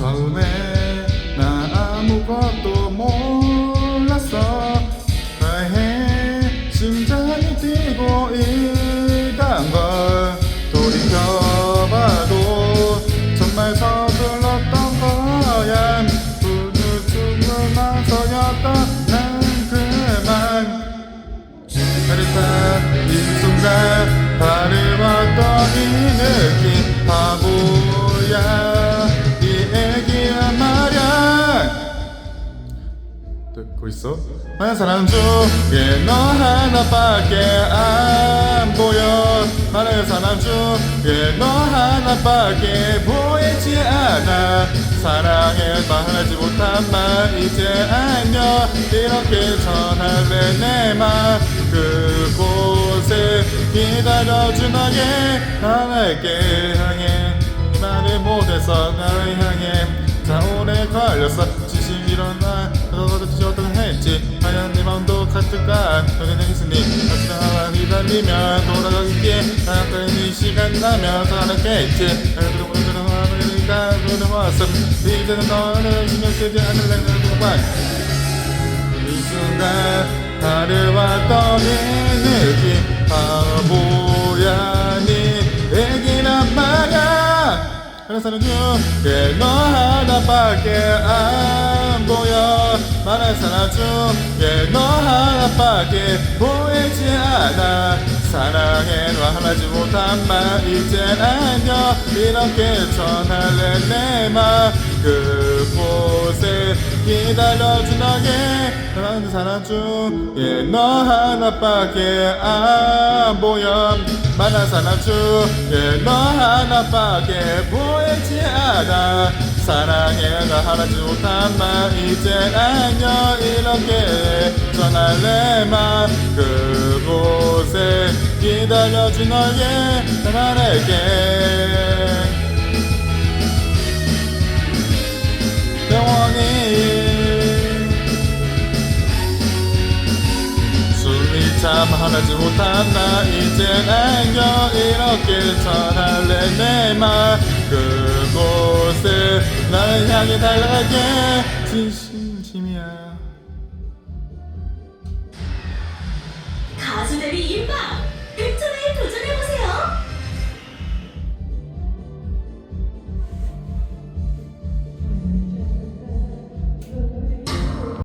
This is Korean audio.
처음에 나 아무것도 몰랐어. 나의 심장이 뛰고 있단 걸 돌이켜봐도 정말 서둘렀던 거야. 분을 죽는 나서였다 난 그만. 그랬다 이 순간. 듣고 있어? 난 사람 중에 너 하나밖에 안 보여. 많은 사람 중에 너 하나밖에 보이지 않아. 사랑해 말하지 못한 말 이제 안녕 이렇게 전할래 내맘 그곳에 기다려준 너에게 나에게 향해. 이 말을 못해서 나를 향해. 자 오래 걸렸어. 지금 일어나. 너도 같을까 너는 있으니 하지만 기다리면 돌아가기에 나한테는 시간 나면 살았겠지 그래도 오늘은 하늘이가 그런 모습 이제는 너를 신경 쓰지 않을래. 그만 이 순간 나를 왔던 이 느낌. 바보야 네 얘기란 말야. 그래서 는 중에 너 하나밖에 안 보여 많은 사람 중에 너 하나밖에 보이지 않아. 사랑해 너 하나지 못한 말 이젠 안녕 이렇게 전할래 내맘 그곳에 기다려준 너 많은 사람 중에 너 하나밖에 안 보여. 많은 사람 중에 너 하나밖에 보이지 않아. 사랑해 너 하나지 못한 말 이젠 안녕 이렇게 전할래 맘 그곳에 기다려준 너에게 나에게 참 하나지 못한 나 이젠 안녕 이렇게 전할래 내맘 그곳에 날 향해 달려갈게. 진심이야. 가수 데뷔 임박